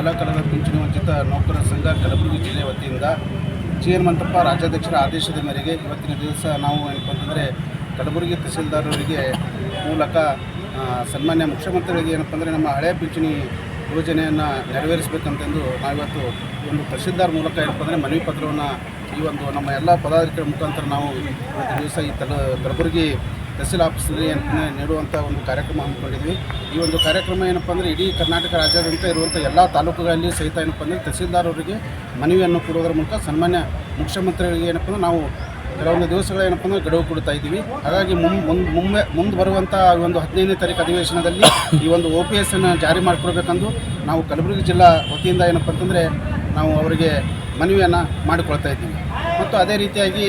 ಶಾಲಾ ಕಾಲದ ಪಿಂಚಣಿ ವಂಚಿತ ನೌಕರರ ಸಂಘ ಕಲಬುರಗಿ ಜಿಲ್ಲೆ ವತಿಯಿಂದ ಜಿ ಎನ್ ಮಂತಪ್ಪ ರಾಜ್ಯಾಧ್ಯಕ್ಷರ ಆದೇಶದ ಮೇರೆಗೆ ಇವತ್ತಿನ ದಿವಸ ನಾವು ಏನಪ್ಪ ಅಂತಂದರೆ ಕಲಬುರಗಿ ತಹಸೀಲ್ದಾರರಿಗೆ ಮೂಲಕ ಸನ್ಮಾನ್ಯ ಮುಖ್ಯಮಂತ್ರಿಗಳಿಗೆ ಏನಪ್ಪ ಅಂದರೆ ನಮ್ಮ ಹಳೆಯ ಪಿಂಚಣಿ ಯೋಜನೆಯನ್ನು ನೆರವೇರಿಸಬೇಕಂತಂದು ನಾವಿವತ್ತು ಒಂದು ತಹಸೀಲ್ದಾರ್ ಮೂಲಕ ಏನಪ್ಪ ಅಂದರೆ ಮನವಿ ಪತ್ರವನ್ನು ಈ ಒಂದು ನಮ್ಮ ಎಲ್ಲ ಪದಾಧಿಕಾರಿಗಳ ಮುಖಾಂತರ ನಾವು ಇವತ್ತು ದಿವಸ ಈ ತಲ, ಕಲಬುರಗಿ ತಹಸೀಲ್ ಆಫೀಸ್ನಲ್ಲಿ ಏನಪ್ಪ ನೀಡುವಂಥ ಒಂದು ಕಾರ್ಯಕ್ರಮ ಹಮ್ಮಿಕೊಂಡಿದ್ವಿ. ಈ ಒಂದು ಕಾರ್ಯಕ್ರಮ ಏನಪ್ಪ ಅಂದರೆ ಇಡೀ ಕರ್ನಾಟಕ ರಾಜ್ಯಾದ್ಯಂತ ಇರುವಂಥ ಎಲ್ಲ ತಾಲೂಕುಗಳಲ್ಲಿ ಸಹಿತ ಏನಪ್ಪ ಅಂದರೆ ತಹಸೀಲ್ದಾರ್ ಅವರಿಗೆ ಮನವಿಯನ್ನು ಕೊಡುವುದರ ಮೂಲಕ ಸನ್ಮಾನ್ಯ ಮುಖ್ಯಮಂತ್ರಿಗಳಿಗೆ ಏನಪ್ಪ ಅಂದರೆ ನಾವು ಕೆಲವೊಂದು ದಿವಸಗಳ ಏನಪ್ಪ ಅಂದರೆ ಗಡುವು ಕೊಡ್ತಾ ಇದ್ದೀವಿ. ಹಾಗಾಗಿ ಮುಂ ಮುಂದೆ ಮುಂದೆ ಮುಂದೆ ಬರುವಂಥ ಒಂದು ಹದಿನೈದನೇ ತಾರೀಕು ಅಧಿವೇಶನದಲ್ಲಿ ಈ ಒಂದು ಒ ಪಿ ಎಸ್ ಅನ್ನು ಜಾರಿ ಮಾಡಿಕೊಡ್ಬೇಕಂದು ನಾವು ಕಲಬುರಗಿ ಜಿಲ್ಲಾ ವತಿಯಿಂದ ಏನಪ್ಪ ಅಂತಂದರೆ ನಾವು ಅವರಿಗೆ ಮನವಿಯನ್ನು ಮಾಡಿಕೊಳ್ತಾ ಇದ್ದೀವಿ. ಮತ್ತು ಅದೇ ರೀತಿಯಾಗಿ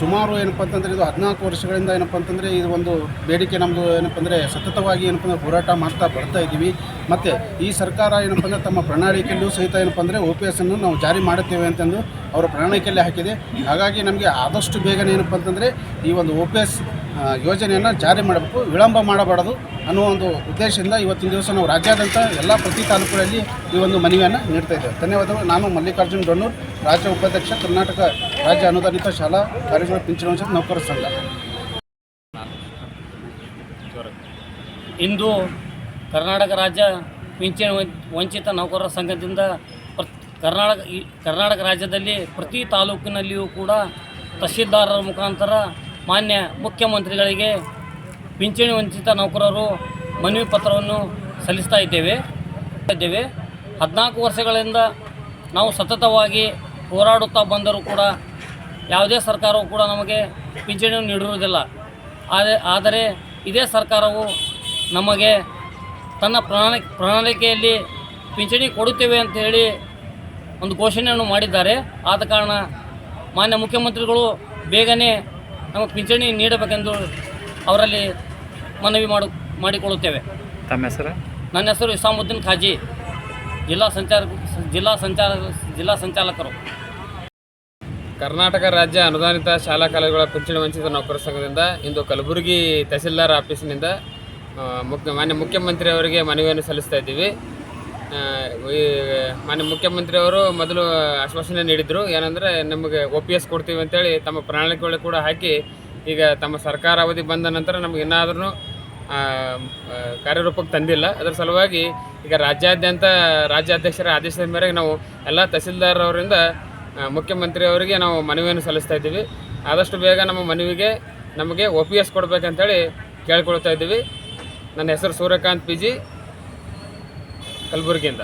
ಸುಮಾರು ಏನಪ್ಪ ಅಂತಂದರೆ ಇದು ಹದಿನಾಲ್ಕು ವರ್ಷಗಳಿಂದ ಏನಪ್ಪ ಅಂತಂದರೆ ಇದು ಒಂದು ಬೇಡಿಕೆ ನಮ್ಮದು ಏನಪ್ಪ ಅಂದರೆ ಸತತವಾಗಿ ಏನಪ್ಪ ಅಂದರೆ ಹೋರಾಟ ಮಾಡ್ತಾ ಬರ್ತಾ ಇದ್ದೀವಿ. ಮತ್ತು ಈ ಸರ್ಕಾರ ಏನಪ್ಪ ಅಂದರೆ ತಮ್ಮ ಪ್ರಣಾಳಿಕೆಯಲ್ಲೂ ಸಹಿತ ಏನಪ್ಪ ಅಂದರೆ ಓ ಪಿ ಎಸ್ ಅನ್ನು ನಾವು ಜಾರಿ ಮಾಡುತ್ತೇವೆ ಅಂತಂದು ಅವರ ಪ್ರಣಾಳಿಕೆಯಲ್ಲಿ ಹಾಕಿದೆ. ಹಾಗಾಗಿ ನಮಗೆ ಆದಷ್ಟು ಬೇಗನೆ ಏನಪ್ಪ ಅಂತಂದರೆ ಈ ಒಂದು ಓ ಪಿ ಎಸ್ ಯೋಜನೆಯನ್ನು ಜಾರಿ ಮಾಡಬೇಕು, ವಿಳಂಬ ಮಾಡಬಾರದು ಅನ್ನೋ ಒಂದು ಉದ್ದೇಶದಿಂದ ಇವತ್ತಿನ ದಿವಸ ನಾವು ರಾಜ್ಯಾದ್ಯಂತ ಎಲ್ಲ ಪ್ರತಿ ತಾಲೂಕುಗಳಲ್ಲಿ ಈ ಒಂದು ಮನವಿಯನ್ನು ನೀಡ್ತಾ ಇದ್ದೇವೆ. ಧನ್ಯವಾದಗಳು. ನಾನು ಮಲ್ಲಿಕಾರ್ಜುನ್ ಡೊನ್ನೂರ್, ರಾಜ್ಯ ಉಪಾಧ್ಯಕ್ಷ, ಕರ್ನಾಟಕ ರಾಜ್ಯ ಅನುದಾನಿತ ಶಾಲಾ ಕಾರ್ಯಗಳ ಪಿಂಚಣಿ ನೌಕರರ ಸಂಘ. ಇಂದು ಕರ್ನಾಟಕ ರಾಜ್ಯ ಪಿಂಚಣಿ ವಂಚಿತ ನೌಕರರ ಸಂಘದಿಂದ ಕರ್ನಾಟಕ ಕರ್ನಾಟಕ ರಾಜ್ಯದಲ್ಲಿ ಪ್ರತಿ ತಾಲೂಕಿನಲ್ಲಿಯೂ ಕೂಡ ತಹಶೀಲ್ದಾರರ ಮುಖಾಂತರ ಮಾನ್ಯ ಮುಖ್ಯಮಂತ್ರಿಗಳಿಗೆ ಪಿಂಚಣಿ ವಂಚಿತ ನೌಕರರು ಮನವಿ ಪತ್ರವನ್ನು ಸಲ್ಲಿಸ್ತಾ ಇದ್ದೇವೆ. ಇದ್ದೇವೆ. ಹದಿನಾಲ್ಕು ವರ್ಷಗಳಿಂದ ನಾವು ಸತತವಾಗಿ ಹೋರಾಡುತ್ತಾ ಬಂದರೂ ಕೂಡ ಯಾವುದೇ ಸರ್ಕಾರವು ಕೂಡ ನಮಗೆ ಪಿಂಚಣಿಯನ್ನು ನೀಡಿರುವುದಿಲ್ಲ. ಆದರೆ ಇದೇ ಸರ್ಕಾರವು ನಮಗೆ ತನ್ನ ಪ್ರಣಾಳಿ, ಪ್ರಣಾಳಿಕೆಯಲ್ಲಿ ಪಿಂಚಣಿ ಕೊಡುತ್ತೇವೆ ಅಂತ ಹೇಳಿ ಒಂದು ಘೋಷಣೆಯನ್ನು ಮಾಡಿದ್ದಾರೆ. ಆದ ಕಾರಣ ಮಾನ್ಯ ಮುಖ್ಯಮಂತ್ರಿಗಳು ಬೇಗನೆ ನಮಗೆ ಪಿಂಚಣಿ ನೀಡಬೇಕೆಂದು ಅವರಲ್ಲಿ ಮನವಿ ಮಾಡು ಮಾಡಿಕೊಳ್ಳುತ್ತೇವೆ. ತಮ್ಮ ಹೆಸರು? ನನ್ನ ಹೆಸರು ಇಸಾಮುದ್ದೀನ್ ಖಾಜಿ. ಜಿಲ್ಲಾ ಸಂಚಾರ ಜಿಲ್ಲಾ ಸಂಚಾರ ಜಿಲ್ಲಾ ಸಂಚಾಲಕರು. ಕರ್ನಾಟಕ ರಾಜ್ಯ ಅನುದಾನಿತ ಶಾಲಾ ಕಾಲೇಜುಗಳ ಪಿಂಚಣಿ ವಂಚಿತ ನೌಕರರ ಸಂಘದಿಂದ ಇಂದು ಕಲಬುರಗಿ ತಹಸೀಲ್ದಾರ್ ಆಫೀಸಿನಿಂದ ಮುಖ್ಯ ಮಾನ್ಯ ಮುಖ್ಯಮಂತ್ರಿ ಅವರಿಗೆ ಮನವಿಯನ್ನು ಸಲ್ಲಿಸ್ತಾ ಇದ್ದೀವಿ. ಮಾನ್ಯ ಮುಖ್ಯಮಂತ್ರಿಯವರು ಮೊದಲು ಆಶ್ವಾಸನೆ ನೀಡಿದರು. ಏನಂದರೆ ನಮಗೆ ಒ ಪಿ ಎಸ್ ಕೊಡ್ತೀವಿ ಅಂತೇಳಿ ತಮ್ಮ ಪ್ರಣಾಳಿಕೆಗಳು ಕೂಡ ಹಾಕಿ ಈಗ ತಮ್ಮ ಸರ್ಕಾರ ಅವಧಿ ಬಂದ ನಂತರ ನಮಗೆ ಇನ್ನಾದ್ರೂ ಕಾರ್ಯರೂಪಕ್ಕೆ ತಂದಿಲ್ಲ. ಅದರ ಸಲುವಾಗಿ ಈಗ ರಾಜ್ಯಾದ್ಯಂತ ರಾಜ್ಯಾಧ್ಯಕ್ಷರ ಆದೇಶದ ಮೇರೆಗೆ ನಾವು ಎಲ್ಲ ತಹಸೀಲ್ದಾರ್ ಅವರಿಂದ ಆ, ಮುಖ್ಯಮಂತ್ರಿ ಅವರಿಗೆ ನಾವು ಮನವಿಯನ್ನು ಸಲ್ಲಿಸ್ತಾ ಇದ್ದೀವಿ. ಆದಷ್ಟು ಬೇಗ ನಮ್ಮ ಮನವಿಗೆ ನಮಗೆ ಒ ಪಿ ಎಸ್ ಕೊಡಬೇಕಂತೇಳಿ ಕೇಳ್ಕೊಳ್ತಾ ಇದ್ದೀವಿ. ನನ್ನ ಹೆಸರು ಸೂರ್ಯಕಾಂತ್ ಪಿ ಜಿ ಕಲಬುರಗಿಯಿಂದ.